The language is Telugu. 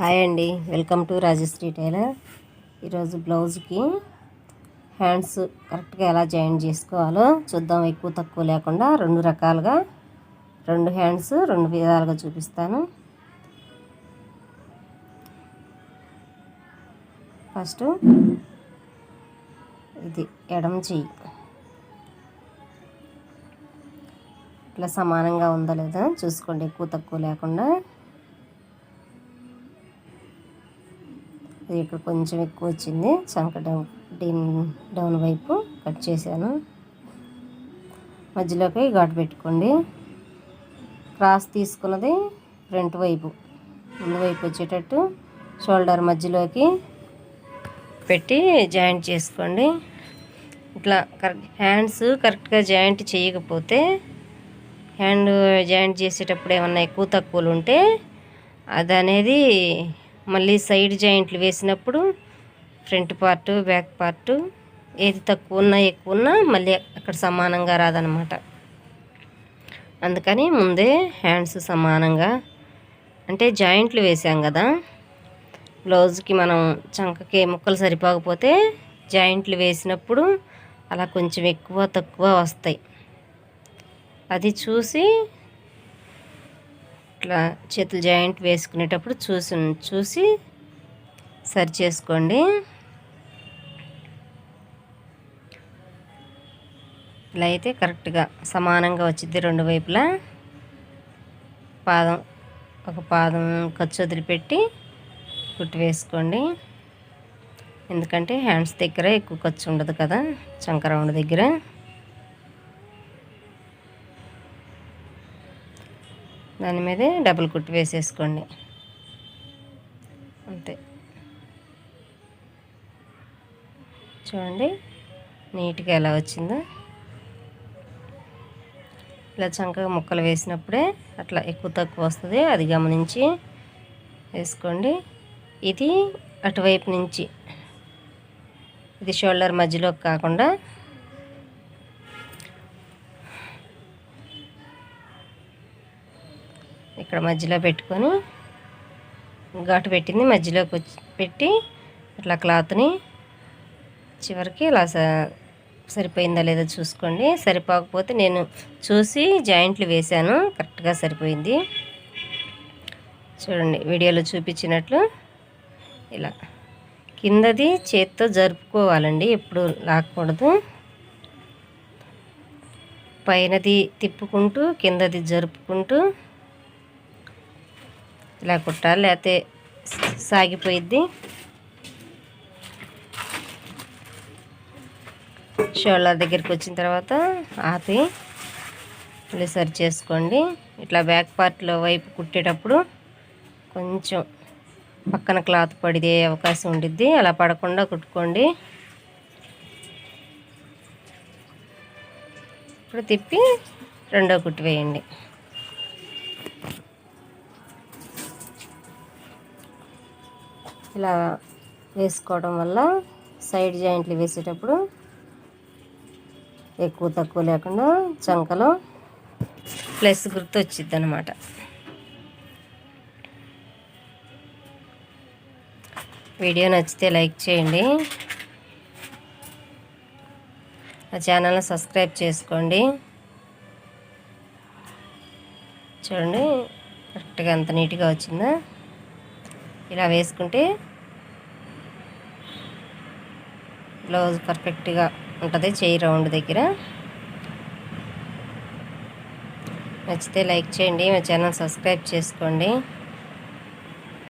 హాయ్ అండి. Welcome to Rajashree tailor. ఈరోజు బ్లౌజ్కి హ్యాండ్స్ కరెక్ట్గా ఎలా జాయిన్ చేసుకోవాలో చూద్దాం. ఎక్కువ తక్కువ లేకుండా రెండు రకాలుగా రెండు హ్యాండ్స్ రెండు విధాలుగా చూపిస్తాను. ఫస్ట్ ఇది ఎడమ చెయ్యి. ఇట్లా సమానంగా ఉందా లేదా చూసుకోండి. ఎక్కువ తక్కువ లేకుండా ఇది ఇక్కడ కొంచెం ఎక్కువ వచ్చింది. చంక డౌన్ డీన్ డౌన్ వైపు కట్ చేశాను. మధ్యలోకి ఘాటు పెట్టుకోండి. క్రాస్ తీసుకున్నది ఫ్రంట్ వైపు. ముందు వైపు వచ్చేటట్టు షోల్డర్ మధ్యలోకి పెట్టి జాయింట్ చేసుకోండి. ఇట్లా కరెక్ట్ హ్యాండ్స్ కరెక్ట్గా జాయింట్ చేయకపోతే హ్యాండ్ జాయింట్ చేసేటప్పుడు ఏమన్నా ఎక్కువ తక్కువలు ఉంటే అది అనేది మళ్ళీ సైడ్ జాయింట్లు వేసినప్పుడు ఫ్రంట్ పార్టు బ్యాక్ పార్టు ఏది తక్కువ ఉన్నా ఎక్కువ ఉన్నా మళ్ళీ అక్కడ సమానంగా రాదనమాట అందుకని ముందే హ్యాండ్స్ సమానంగా అంటే జాయింట్లు వేసాం కదా. బ్లౌజ్కి మనం చంకకి ముక్కలు సరిపోకపోతే జాయింట్లు వేసినప్పుడు అలా కొంచెం ఎక్కువ తక్కువ వస్తాయి. అది చూసి ఇట్లా చేతులు జాయింట్ వేసుకునేటప్పుడు చూసి చూసి సరి చేసుకోండి. ఇలా అయితే కరెక్ట్గా సమానంగా వచ్చింది రెండు వైపులా. పాదం ఒక పాదం ఖర్చు వదిలిపెట్టి కుట్టి వేసుకోండి. ఎందుకంటే హ్యాండ్స్ దగ్గర ఎక్కువ ఖర్చు ఉండదు కదా చంకరౌండ్ దగ్గర. దాని మీదే డబుల్ కుట్టు వేసేసుకోండి. అంతే. చూడండి నీట్గా ఎలా వచ్చిందో. ఇలా చంకగా ముక్కలు వేసినప్పుడే అట్లా ఎక్కువ తక్కువ వస్తుంది అది గమనించి వేసుకోండి. ఇది అటువైపు నుంచి ఇది షోల్డర్ మధ్యలోకి కాకుండా ఇక్కడ మధ్యలో పెట్టుకొని ఘాటు పెట్టింది. మధ్యలోకి పెట్టి ఇట్లా క్లాత్ని చివరికి ఇలా సరిపోయిందా లేదా చూసుకోండి. సరిపోకపోతే నేను చూసి జాయింట్లు వేశాను. కరెక్ట్గా సరిపోయింది. చూడండి వీడియోలో చూపించినట్లు ఇలా. కిందది చేత్తో జరుపుకోవాలండి ఎప్పుడు లాక్కూడదు పైనది తిప్పుకుంటూ కిందది జరుపుకుంటూ ఇలా కుట్టాలి లేకపోతే సాగిపోయిద్ది. షోల్డర్ దగ్గరికి వచ్చిన తర్వాత ఆపి మళ్ళీ సరి చేసుకోండి. ఇట్లా బ్యాక్ పార్ట్లో వైపు కుట్టేటప్పుడు కొంచెం పక్కన క్లాత్ పడిదే అవకాశం ఉండిద్ది. అలా పడకుండా కుట్టుకోండి. ఇప్పుడు తిప్పి రెండో కుట్టి వేయండి. ఇలా వేసుకోవడం వల్ల సైడ్ జాయింట్లు వేసేటప్పుడు ఎక్కువ తక్కువ లేకుండా చంకలో ప్లస్ గుర్తు వచ్చింది అనమాట వీడియో నచ్చితే లైక్ చేయండి. ఆ ఛానల్ని సబ్స్క్రైబ్ చేసుకోండి. చూడండి కరెక్ట్గా అంత నీట్గా వచ్చిందా. ఇలా వేసుకుంటే బ్లౌజ్ పర్ఫెక్ట్గా ఉంటుంది చేయి రౌండ్ దగ్గర. నచ్చితే లైక్ చేయండి మా ఛానల్ సబ్స్క్రైబ్ చేసుకోండి.